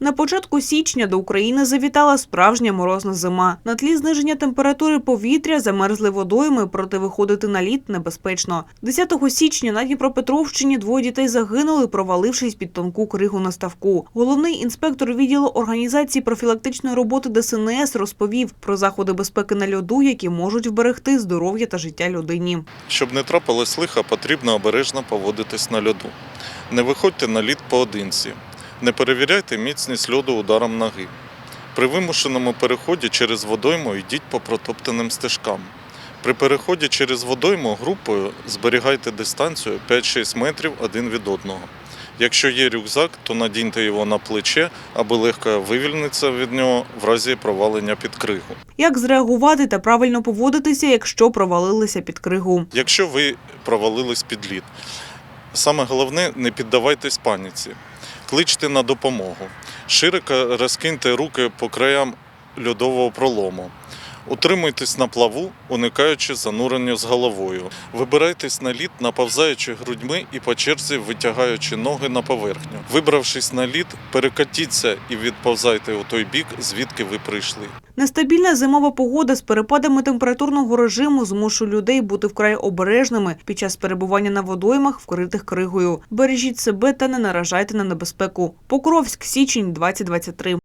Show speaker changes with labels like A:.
A: На початку січня до України завітала справжня морозна зима. На тлі зниження температури повітря замерзли водойми, проте виходити на лід небезпечно. 10 січня на Дніпропетровщині двоє дітей загинули, провалившись під тонку кригу на ставку. Головний інспектор відділу організації профілактичної роботи ДСНС розповів про заходи безпеки на льоду, які можуть вберегти здоров'я та життя людині.
B: Щоб не трапилось лиха, потрібно обережно поводитись на льоду. Не виходьте на лід поодинці. Не перевіряйте міцність льоду ударом ноги. При вимушеному переході через водойму йдіть по протоптаним стежкам. При переході через водойму групою зберігайте дистанцію 5-6 метрів один від одного. Якщо є рюкзак, то надіньте його на плече, аби легко вивільнитися від нього в разі провалення під кригу.
A: Як зреагувати та правильно поводитися, якщо провалилися під кригу?
B: Якщо ви провалились під лід, саме головне не піддавайтесь паніці, кличте на допомогу. Широко розкиньте руки по краям льодового пролому. Утримуйтесь на плаву, уникаючи занурення з головою. Вибирайтесь на лід, наповзаючи грудьми і по черзі витягаючи ноги на поверхню. Вибравшись на лід, перекатіться і відповзайте у той бік, звідки ви прийшли.
A: Нестабільна зимова погода з перепадами температурного режиму змушує людей бути вкрай обережними під час перебування на водоймах, вкритих кригою. Бережіть себе та не наражайте на небезпеку. Покровськ, січень, 2023.